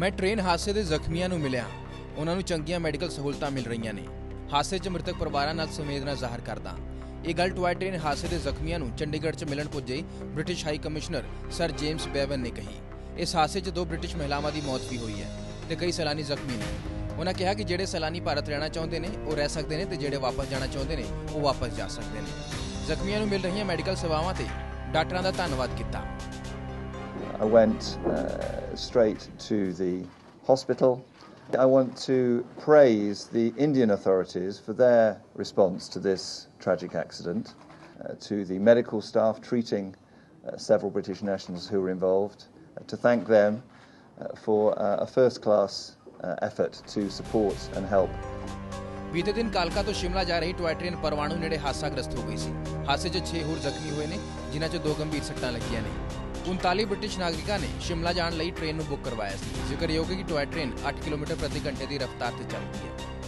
ਮੈਂ ਟ੍ਰੇਨ ਹਾਦਸੇ ਦੇ ਜ਼ਖਮੀਆਂ ਨੂੰ ਮਿਲਿਆ। ਉਹਨਾਂ ਨੂੰ ਚੰਗੀਆਂ ਮੈਡੀਕਲ ਸਹੂਲਤਾਂ ਮਿਲ ਰਹੀਆਂ ਨੇ। ਹਾਦਸੇ 'ਚ ਮ੍ਰਿਤਕ ਪਰਿਵਾਰਾਂ ਨਾਲ ਸੰਵੇਦਨਾ ਜ਼ਾਹਰ ਕਰਦਾ। ਇਹ ਗੱਲ ਟੋਏ ਟ੍ਰੇਨ ਹਾਦਸੇ ਦੇ ਜ਼ਖਮੀਆਂ ਨੂੰ ਚੰਡੀਗੜ੍ਹ 'ਚ ਮਿਲਣ ਪੁੱਜੇ British high commissioner sir James Bevan ਨੇ ਕਹੀ। ਇਸ ਹਾਦਸੇ 'ਚ ਦੋ ਬ੍ਰਿਟਿਸ਼ ਮਹਿਲਾਵਾਂ ਦੀ ਮੌਤ ਵੀ ਹੋਈ ਹੈ ਤੇ ਕਈ ਸੈਲਾਨੀ ਜ਼ਖਮੀ ਨੇ। ਉਹਨਾਂ ਕਿਹਾ ਕਿ ਜਿਹੜੇ ਸੈਲਾਨੀ ਭਾਰਤ ਰਹਿਣਾ ਚਾਹੁੰਦੇ ਨੇ, ਉਹ ਰਹਿ ਸਕਦੇ ਨੇ ਤੇ ਜਿਹੜੇ ਵਾਪਸ ਜਾਣਾ ਚਾਹੁੰਦੇ ਨੇ, ਉਹ ਵਾਪਸ ਜਾ ਸਕਦੇ ਨੇ। ਜ਼ਖਮੀਆਂ ਨੂੰ ਮਿਲ ਰਹੀਆਂ ਮੈਡੀਕਲ ਸੇਵਾਵਾਂ ਤੇ ਡਾਕਟਰਾਂ ਦਾ ਧੰਨਵਾਦ ਕੀਤਾ। I went uh, straight to the hospital. I want to praise the Indian authorities for their response to this tragic accident, uh, to the medical staff treating uh, several British nationals who were involved, uh, to thank them uh, for uh, a first class uh, effort to support and help ਬੀਤੇ ਦਿਨ ਕਾਲਕਾ ਤੋਂ ਸ਼ਿਮਲਾ ਜਾ ਰਹੀ ਟੋਏ train ਪਰਵਾਣੂ ਨੇੜੇ ਹਾਦਸਾਗ੍ਰਸਤ ਹੋ ਗਈ ਸੀ ਹਾਦਸੇ 'ਚ 6 ਹੋਰ ਜ਼ਖਮੀ ਹੋਏ ਨੇ ਜਿਨ੍ਹਾਂ 'ਚ ਦੋ ਗੰਭੀਰ ਸੱਟਾਂ ਲੱਗੀਆਂ ਨੇ 39 ਬ੍ਰਿਟਿਸ਼ ਨਾਗਰਿਕਾਂ ਨੇ ਸ਼ਿਮਲਾ ਜਾਣ ਲਈ ਟ੍ਰੇਨ ਨੂੰ ਬੁੱਕ ਕਰਵਾਇਆ ਸੀ। ਜ਼ਿਕਰਯੋਗ ਹੈ ਕਿ ਟੋਏ ਟ੍ਰੇਨ 8 ਕਿਲੋਮੀਟਰ ਪ੍ਰਤੀ ਘੰਟੇ ਦੀ ਰਫ਼ਤਾਰ ਤੇ ਚੱਲਦੀ ਹੈ।